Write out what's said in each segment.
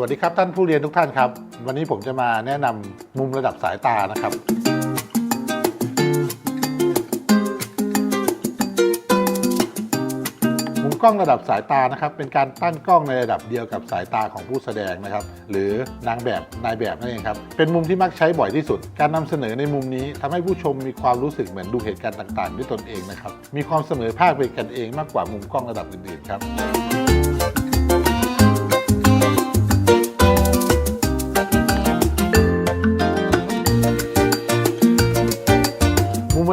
วัสดีครับท่านผู้เรียนทุกท่านครับ วันนี้ผมจะมาแนะนำมุมระดับสายตานะครับ มุมกล้องระดับสายตานะครับ เป็นการตั้งกล้องในระดับเดียวกับสายตาของผู้แสดงนะครับ หรือนางแบบนายแบบนั่นเองครับ เป็นมุมที่มักใช้บ่อยที่สุด การนำเสนอในมุมนี้ทำให้ผู้ชมมีความรู้สึกเหมือนดูเหตุการณ์ต่าง ๆ ด้วยตนเองนะครับ มีความเสมอภาคเป็นกันเองมากกว่ามุมกล้องระดับอื่นๆครับ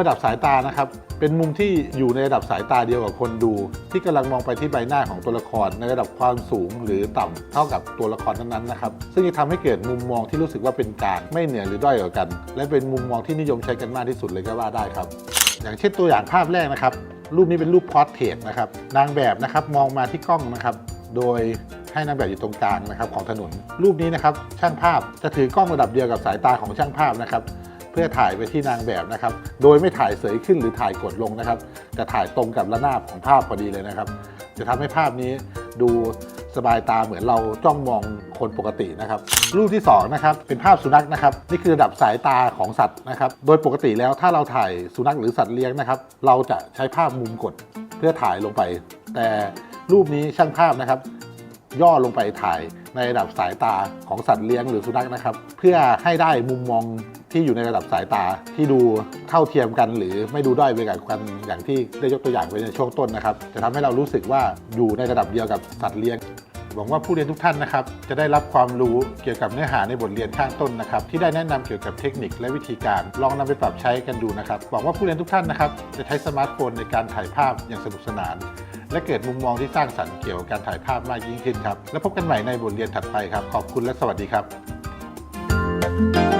ระดับสายตานะครับ เป็นมุมที่อยู่ในระดับสายตาเดียวกับคนดู ที่กำลังมองไปที่ใบหน้าของตัวละครในระดับความสูงหรือต่ำเท่ากับตัวละครนั้นๆนะครับ ซึ่งจะทำให้เกิดมุมมองที่รู้สึกว่าเป็นกลางไม่เหนือหรือด้อยกว่ากัน และเป็นมุมมองที่นิยมใช้กันมากที่สุดเลยก็ว่าได้ครับ อย่างเช่นตัวอย่างภาพแรกนะครับ รูปนี้เป็นรูปพอร์เทรตนะครับนางแบบนะครับมองมาที่กล้องนะครับ โดยให้นางแบบอยู่ตรงกลางนะครับของถนน รูปนี้นะครับช่างภาพจะถือกล้องระดับเดียวกับสายตาของช่างภาพนะครับ เพื่อถ่ายไปที่นางแบบนะครับ โดยไม่ถ่ายเสยขึ้นหรือถ่ายกดลงนะครับ จะถ่ายตรงกับระนาบของภาพพอดีเลยนะครับ จะทำให้ภาพนี้ดูสบายตาเหมือนเราจ้องมองคนปกตินะครับรูปที่สองนะครับเป็นภาพสุนัขนะครับ นี่คือระดับสายตาของสัตว์นะครับ โดยปกติแล้วถ้าเราถ่ายสุนัขหรือสัตว์เลี้ยงนะครับ เราจะใช้ภาพมุมกดเพื่อถ่ายลงไป แต่รูปนี้ช่างภาพนะครับ ย่อลงไปถ่ายในระดับสายตาของสัตว์เลี้ยงหรือสุนัขนะครับ เพื่อให้ได้มุมมอง ที่อยู่ในระดับสายตาที่ดูเท่าเทียมกัน หรือไม่ดูด้อยไปกับกันอย่างที่ได้ยกตัวอย่างไปในช่วงต้นนะครับ จะทำให้เรารู้สึกว่าอยู่ในระดับเดียวกับสัตว์เลี้ยงหวังว่าผู้เรียนทุกท่านนะครับ จะได้รับความรู้เกี่ยวกับเนื้อหาในบทเรียนข้างต้นนะครับ ที่ได้แนะนำเกี่ยวกับเทคนิคและวิธีการ ลองนำไปปรับใช้กันดูนะครับ หวังว่าผู้เรียนทุกท่านนะครับ จะใช้สมาร์ทโฟนในการถ่ายภาพอย่างสนุกสนาน และเกิดมุมมองที่สร้างสรรค์เกี่ยวกับการถ่ายภาพมากยิ่งขึ้นครับ แล้วพบกันใหม่ในบทเรียนถัดไปครับ ขอบคุณและสวัสดีครับ